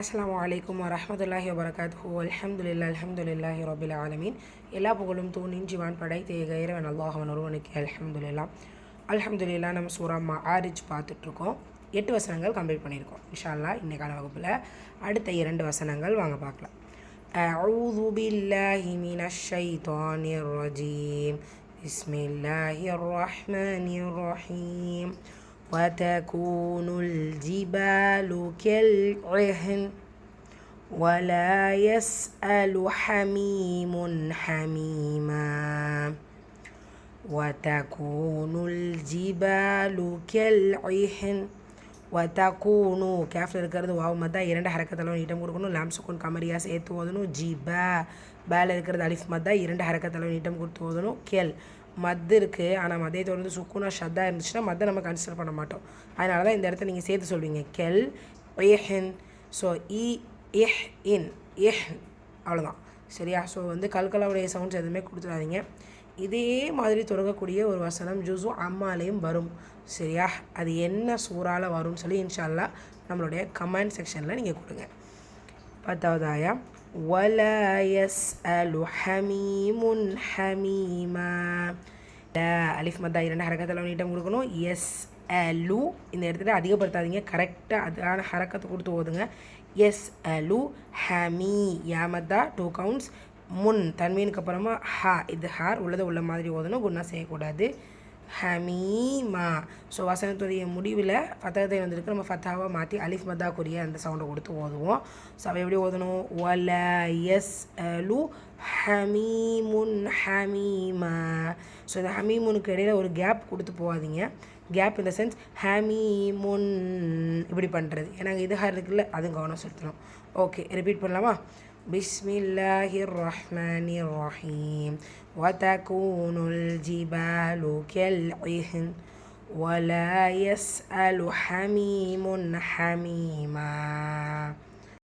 அஸ்ஸலாமு அலைக்கும் வரஹ்மத்துல்லாஹி வபரகாத்துஹு அல்ஹம்துலில்லாஹ் அல்ஹம்துலில்லாஹி ரபில் ஆலமீன் எல்லா புகழும் தூணின் ஜிவான் படைத்த ஏக இறைவன் அல்லாஹவன் ஒருவனுக்கு அல்ஹம்துலில்லா அல்ஹம்துலில்லா நம்ம சூரா மஆரிஜ் பார்த்துட்ருக்கோம் எட்டு வசனங்கள் கம்ப்ளீட் பண்ணியிருக்கோம் இன்ஷா அல்லாஹ் இன்னைக்கான வகுப்பில் அடுத்த இரண்டு வசனங்கள் வாங்க பார்க்கலாம் أعوذ بالله من الشيطان الرجيم بسم الله الرحمن الرحيم وتكون الجبال كالعهن ولا يسأل حميم حميما وتكون الجبال كالعهن வத்தக்கூனு கேஃபில் இருக்கிறது வாவு மத்தா இரண்டு ஹரக்கத்தில் நீட்டம் கொடுக்கணும் லாம் சுக்குன் கமரியா சேர்த்து ஓதணும். ஜி ப. பேல இருக்கிறது அலிஃப் மத்தா இரண்டு ஹரக்கத்தில் நீட்டம் கொடுத்து ஓதணும். கெல் மத்து இருக்குது ஆனால் மதே தொடர்ந்து சுக்குனா ஷத்தா இருந்துச்சுன்னா மத்தை நம்ம கன்சிடர் பண்ண மாட்டோம். அதனால தான் இந்த இடத்த நீங்கள் சேர்த்து சொல்வீங்க. கெல் ஏஹென். ஸோ இ இஹ் இன். இஹ் அவ்வளோதான் சரியா? ஸோ வந்து கல்கலாவுடைய சவுண்ட்ஸ் எதுவுமே கொடுத்துடாதீங்க. இதே மாதிரி தொடங்கக்கூடிய ஒரு வசனம் ஜூஸும் அம்மாலேயும் வரும் சரியா அது என்ன சூறால வரும்னு சொல்லி இன்ஷால்லா நம்மளுடைய கமெண்ட் செக்ஷனில் நீங்கள் கொடுங்க பத்தாவது ஆயா ولا يسأل حميم حميما لا அலிஃப் மத்தா இரண்டு ஹரக்கத்தில் நீட்டம் கொடுக்கணும் எஸ் அலு இந்த இடத்துல அதிகப்படுத்தாதீங்க கரெக்டாக அதுக்கான ஹரக்கத்தை கொடுத்து ஓதுங்க எஸ் அலு ஹமி யாமத்தா டூ கவுண்ட்ஸ் முன் தன்மீனுக்கு அப்புறமா ஹா இது ஹார் உள்ளதை உள்ள மாதிரி ஓதணும் குணா செய்யக்கூடாது. ஹமீமா. ஸோ வசனத்துடைய முடிவில் ஃபத்தகத்தை வந்திருக்கு நம்ம ஃபத்தாவாக மாற்றி அலிஃப் மத்தாக்குரிய அந்த சவுண்டை கொடுத்து ஓதுவோம். ஸோ அவள் எப்படி ஓதணும்? ஒல எஸ் லு ஹமீமுன் ஹமீமா. ஸோ இந்த ஹமீமுனுக்கு இடையில ஒரு கேப் கொடுத்து போகாதீங்க. கேப் இந்த சென்ஸ் ஹமீமுன் இப்படி பண்ணுறது ஏன்னா இது ஹார் இருக்குல்ல அதுவும் கவனம் செலுத்தணும். ஓகே ரிப்பீட் பண்ணலாமா? بسم الله الرحمن الرحيم وتكون الجبال كالعهن ولا يسأل حميم حميما